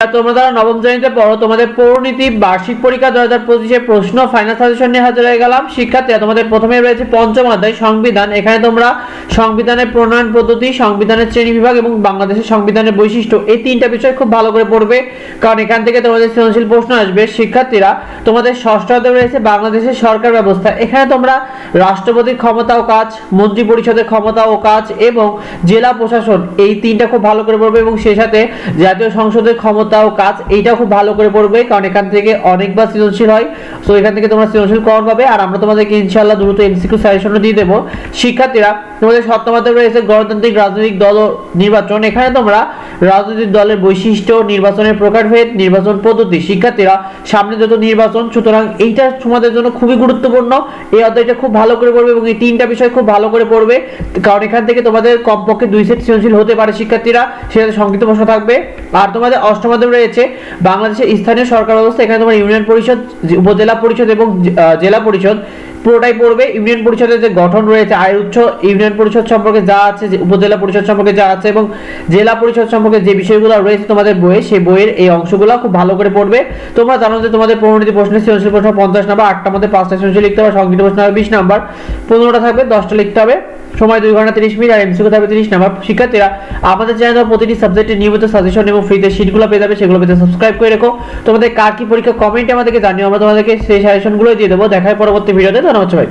তোমরা যারা নবম শ্রেণীতে পড়ো, তোমাদের পৌরনীতি বার্ষিক পরীক্ষা দু হাজার পঁচিশে প্রশ্ন ফাইনাল সাজেশন নিয়ে হাজির হয়ে গেলাম। শিক্ষার্থীরা, তোমাদের প্রথমে রয়েছে পঞ্চম অধ্যায়, সংবিধান। এখানে তোমরা সংবিধানের প্রণয়ন পদ্ধতি, সংবিধানের শ্রেণি বিভাগ এবং বাংলাদেশের সংবিধানের বৈশিষ্ট্য এই তিনটা বিষয় খুব ভালো করে পড়বে। কারণ এখান থেকে তোমাদের সৃজনশীল প্রশ্ন আসবে। শিক্ষার্থীরা, তোমাদের ষষ্ঠ অধ্যায় রয়েছে বাংলাদেশের সরকার ব্যবস্থা। এখানে তোমরা রাষ্ট্রপতির ক্ষমতা ও কাজ, মন্ত্রী পরিষদের ক্ষমতা ও কাজ এবং জেলা প্রশাসন এই তিনটা খুব ভালো করে পড়বে এবং সেই সাথে জাতীয় সংসদের ক্ষমতা ও কাজ, এইটা খুব ভালো করে পড়বে, কারণ এখান থেকে অনেকবার সৃজনশীল হয়। সো এখান থেকে তোমরা সৃজনশীল কমন পাবে, আর আমরা তোমাদেরকে ইনশাআল্লাহ দ্রুত এমসিকিউ সাজেশনও দিয়ে দেবো। শিক্ষার্থীরা তোমাদের সপ্তম অধ্যায়ে রয়েছে গণতান্ত্রিক রাজনৈতিক দল নির্বাচন। এখানে তোমরা রাজনৈতিক দলের বৈশিষ্ট্য, নির্বাচনের প্রকারভেদ, নির্বাচন পদ্ধতি, শিক্ষার্থীরা সামনে যত নির্বাচন, সুতরাং এইটা তোমাদের জন্য খুবই গুরুত্বপূর্ণ। এই অধ্যায়টা খুব ভালো করে পড়বে এবং এই তিনটা বিষয় খুব ভালো করে পড়বে। কারণ এখান থেকে তোমাদের কমপক্ষে দুই সেট সৃজনশীল হতে পারে শিক্ষার্থীরা, সেটাতে সংক্ষিপ্ত প্রশ্ন থাকবে। আর তোমাদের অষ্টম অধ্যায়ে রয়েছে বাংলাদেশের স্থানীয় সরকার ব্যবস্থা। এখানে তোমার ইউনিয়ন পরিষদ, উপজেলা পরিষদ এবং জেলা পরিষদ। পুরোটাই পড়বে। ইউনিয়ন পরিষদের যে গঠন রয়েছে, আয়ের উচ্চ ইউনিয়ন পরিষদ সম্পর্কে যা আছে উপজেলা পরিষদ সম্পর্কে যা আছে এবং জেলা পরিষদ সম্পর্কে যে বিষয়গুলো রয়েছে তোমাদের বইয়ে, সেই বইয়ের এই অংশগুলো খুব ভালো করে পড়বে। তোমরা জানো যে তোমাদের পনেরোটি প্রশ্নের সৃজনশীল প্রশ্ন পঞ্চাশ নাম্বার, আটটার মধ্যে পাঁচটা সৃজনশীল লিখতে হবে সংগীত প্রশ্ন হবে বিশ নাম্বার। পনেরোটা থাকবে, দশটা লিখতে হবে। সময় দুই ঘণ্টা তিরিশ মিনিট আর এমসিকিউ থাকবে তিরিশ নাম্বার শিক্ষার্থীরা। আমাদের চ্যানেল প্রতিটি সাবজেক্টের নিয়মিত সাজেশন এবং ফ্রিতে শিটগুলো পেয়ে যাবে, সেগুলো পেতে সাবস্ক্রাইব করে রেখো। তোমাদের কার কি পরীক্ষা কমেন্টে আমাদেরকে জানিও। আমরা তোমাদেরকে সেই সাজেশনগুলো দিয়ে দেবো। দেখায় পরবর্তী ভিডিওতে, ধন্যবাদ সবাই